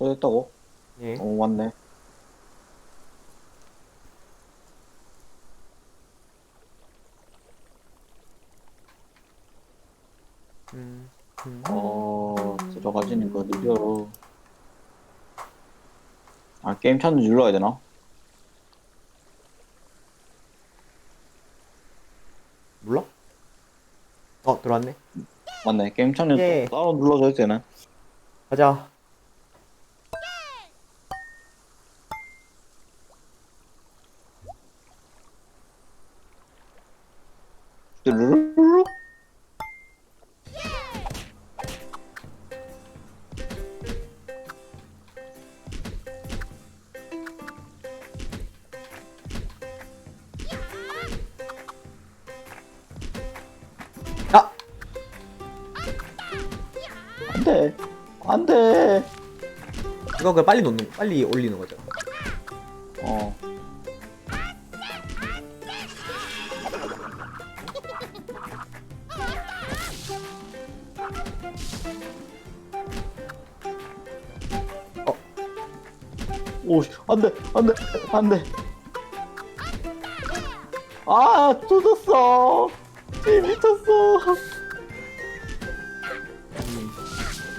써졌다고? 예. 어 맞네 음, 음. 어 들어가지는 거 느려 아 게임 찾는 줄 눌러야 되나? 몰라? 어 들어왔네. 맞네 게임 찾는 예. 따로 눌러줘야 되나? 가자. 안돼 안돼 이거 그 빨리 놓는 빨리 올리는 거죠. 어 어. 오, 씨, 안 돼, 안 돼, 안 돼. 아. 이 미쳤어.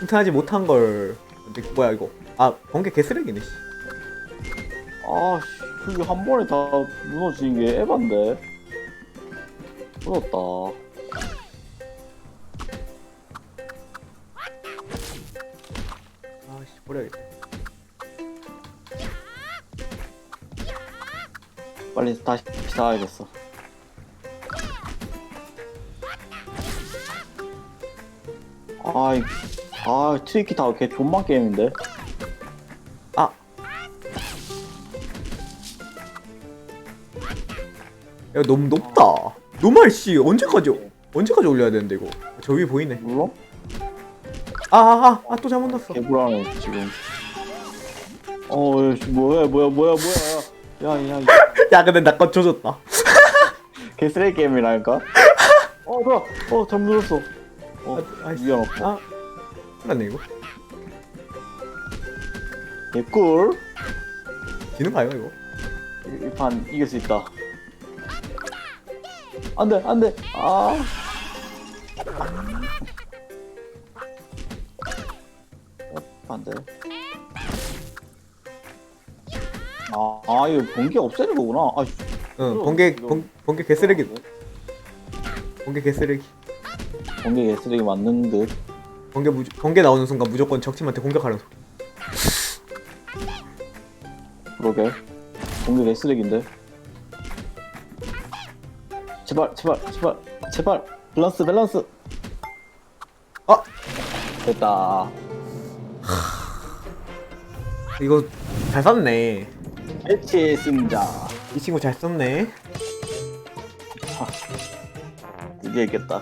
튼튼하지 못한 걸. 근데 뭐야 이거? 아 번개 개쓰레기네. 씨. 아, 씨, 그게 한 번에 다 무너지는 게 에반데. 무섭다. 아씨 버려야겠다. 빨리 다시 사야겠어. 아이, 아, 트리키 다걔 존만 게임인데. 아. 야 너무 높다. 노말 씨 언제까지 언제까지 올려야 되는데 이거? 저 위에 보이네. 물론? 아 아 아 아, 또 잘못 났어. 개불안해 지금. 어, 야, 씨, 뭐야, 뭐야, 뭐야, 뭐야. 야, 야, 야. 야 근데 나건 조졌다. 개쓰레기 게임이라니까? 어, 뭐야, 어, 잘못 눌렀어. 어, 아, 아이씨. 위안 없어. 아 끝났네 이거. 개꿀. 지는 거 아이가 이거? 이 판 이길 수 있다. 안 돼, 안 돼. 아. 어, 안 돼. 아, 아, 이거 번개 없애는 거구나. 아, 씨. 응 번개. 번, 번개 개쓰레기. 번개 개쓰레기. 번개 개쓰레기 맞는 듯. 번개 무 번개 나오는 순간 무조건 적팀한테 공격하는 소. 그러게. 번개 개쓰레기인데. 제발, 제발, 제발, 제발. 밸런스, 밸런스. 아 됐다. 이거 잘 썼네. 매치 승자. 이 친구 잘 썼네. 드디어 이겼다.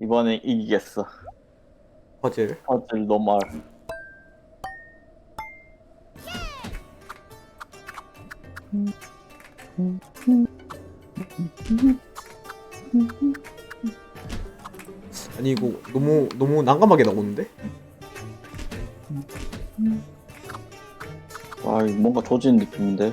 이번엔 이기겠어. 퍼즐. 퍼즐 노말. 아니 이거 너무 너무 난감하게 나오는데? 와, 이거 뭔가 조지는 느낌인데.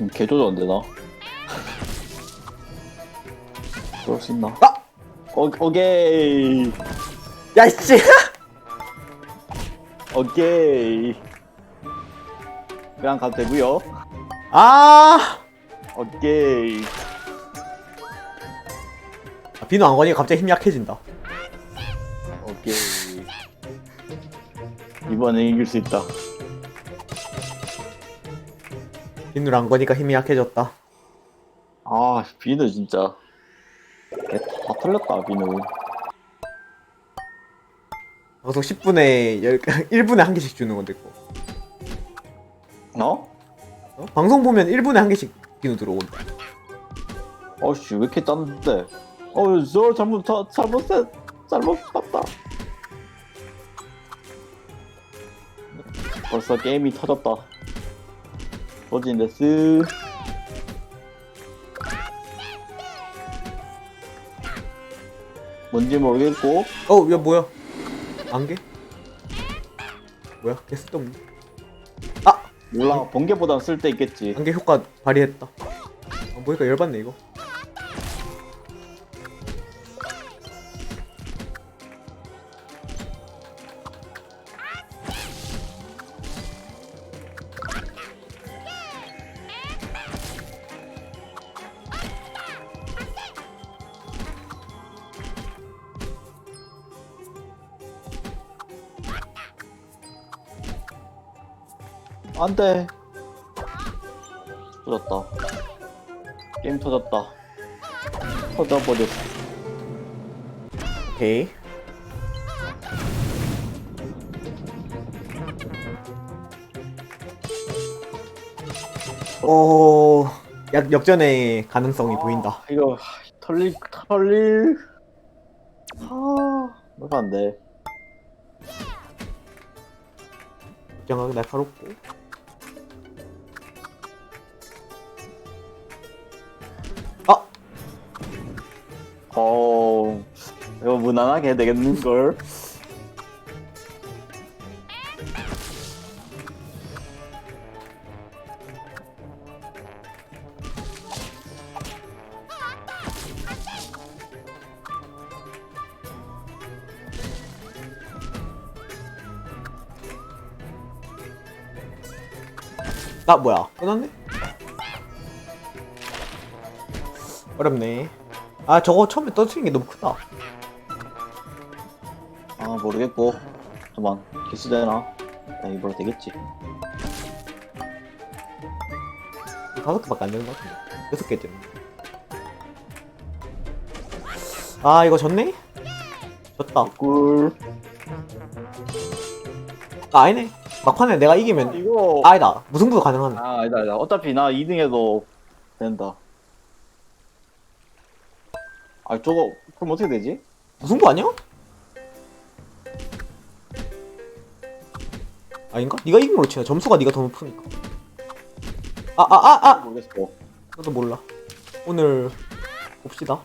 지금 개조졌는데 나. 그럴 수 있나? 아! 오, 오케이. 야 씨. 오케이. 그냥 가도 되고요. 아. 오케이. 아, 비누 안 거니까 갑자기 힘이 약해진다. 오케이. 이번에 이길 수 있다. 비누를 안 거니까 힘이 약해졌다. 아, 비누 진짜. 걔다 털렸다, 비누. 방송 10분에 10, 1분에 한 개씩 주는 건데 그거. 어? 어? 방송 보면 1분에 한 개씩 비누 들어온다. 어씨, 왜 이렇게 짠데? 어, 저 잘못, 저, 잘못했, 잘못 봤다. 벌써 게임이 터졌다. 터진데스. 뭔지 모르겠고 어, 야 뭐야? 안개? 뭐야? 개 쓸데없네. 아, 몰라 번개보단 쓸데 있겠지. 안개 효과 발휘했다. 아, 보니까 열받네 이거. 안돼. 터졌다. 게임 터졌다. 터져버렸어. 오케이. 오, 약 역전의 가능성이 보인다. 이거 하, 털릴 털릴. 아, 뭐가 안 돼. 역전하기 날카롭고. 무난하게 해야 되겠는 걸. 나 뭐야? 끝났네? 어렵네. 아, 저거 처음에 떨어뜨리는 게 너무 크다. 아 모르겠고. 잠만 기수되나? 야, 이걸로 되겠지. 다섯 개밖에 안 되는 것 같은데. 여섯 개쯤. 아, 이거 졌네? 졌다. 꿀. 아, 아니네. 막판에 내가 이기면, 이거. 아니다. 무승부도 가능하네. 아, 아니다, 아니다. 어차피 나 2등해도 된다. 아, 저거, 그럼 어떻게 되지? 무승부 아니야? 아닌가? 네가 이긴 걸로 치자. 점수가 네가 더 높으니까. 아, 아, 아, 아! 모르겠어. 나도 몰라. 오늘 봅시다.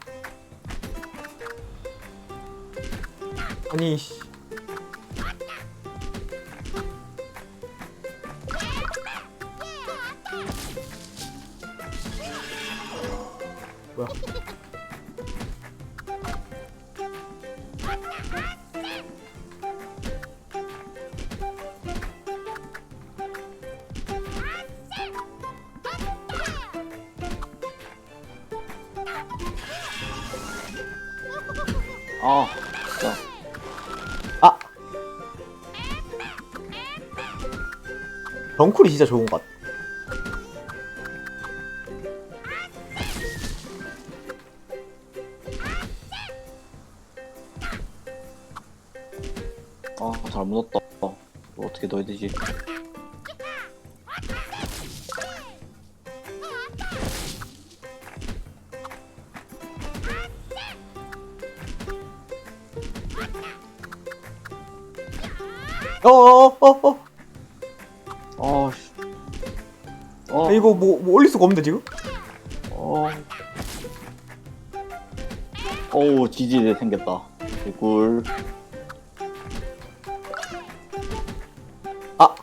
아니, 씨. 뭐야? 아, 진짜. 아! 덩쿨이 진짜 좋은 것 같아. 아, 잘못 넣었다. 이거 어떻게 넣어야 되지? 어어어어! 아, 씨. 어, 아, 이거 뭐, 뭐 올릴 수가 없는데 지금? 어. 어우, 지지대 생겼다. 꿀. 아!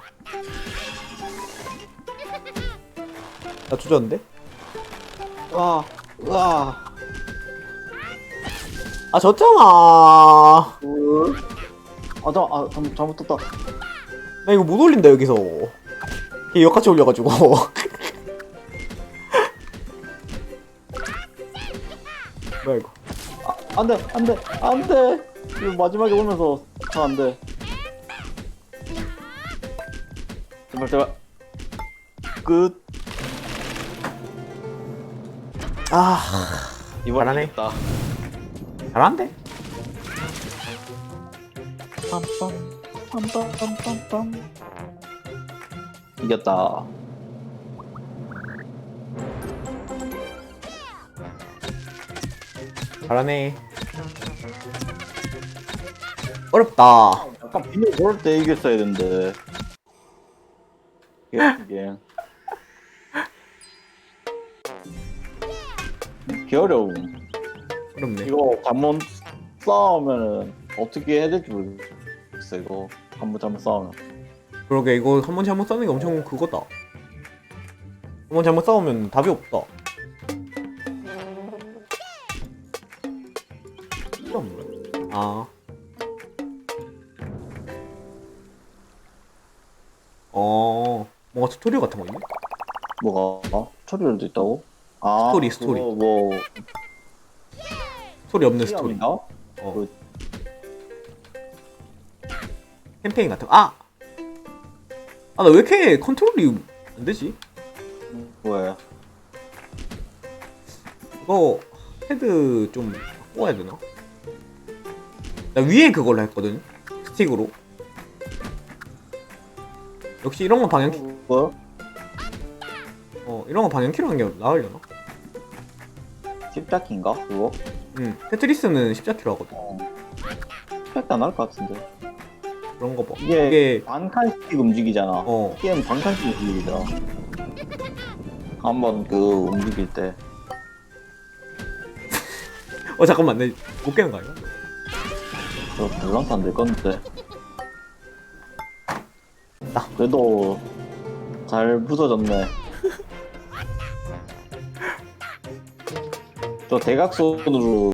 나 조졌는데? 와, 와. 아 졌잖아. 꿀. 아, 나, 아, 잘못, 잘못 떴다. 나 이거 못 올린다 여기서. 얘 역같이 올려가지고. 뭐야 이거? 아, 안 돼, 안 돼, 안 돼. 이거 마지막에 오면서 잘안 돼. 제발, 제발. 끝. 아 이번 잘하네. 이겼다. 잘한데? 빰빰, 빰빰, 빰빰, 빰. 이겼다. 잘하네. 어렵다. 약간 비밀 모를 때 이겼어야 되는데. 이게 개 어려움. 어렵네 이거 관문 싸우면은 어떻게 해야 될지 모르겠어 이거 관문 잘못 싸우면. 그러게 이거 한 번 잘못 싸우는 게 엄청 그거다 한 번 잘못 싸우면 답이 없다? 아 어, 뭔가 스토리 같은 거 있네? 뭐가? 어? 스토리도 있다고? 아 스토리, 그거 스토리. 뭐 스토리 없는 스토리. 스토리인가? 어. 그- 캠페인 같은 거. 아! 아, 나 왜 이렇게 컨트롤이 안 되지? 뭐야? 이거 헤드 좀 바꿔야 되나? 나 위에 그걸로 했거든. 스틱으로. 역시 이런 거 방향키, 뭐? 어, 이런 거 방향키로 하는 게 나으려나? 십자키인가? 그거? 응. 테트리스는 십자키로 하거든. 어. 십자키 안할것 같은데. 그런 거 봐. 이게, 이게, 반칸씩 움직이잖아. 어, 게임 반칸씩 움직이잖아. 한번 그 움직일 때. 어, 잠깐만. 나못 깨는 거 아니야? 저 밸런스 안될 건데. 나. 그래도 잘 부서졌네. 저 대각선으로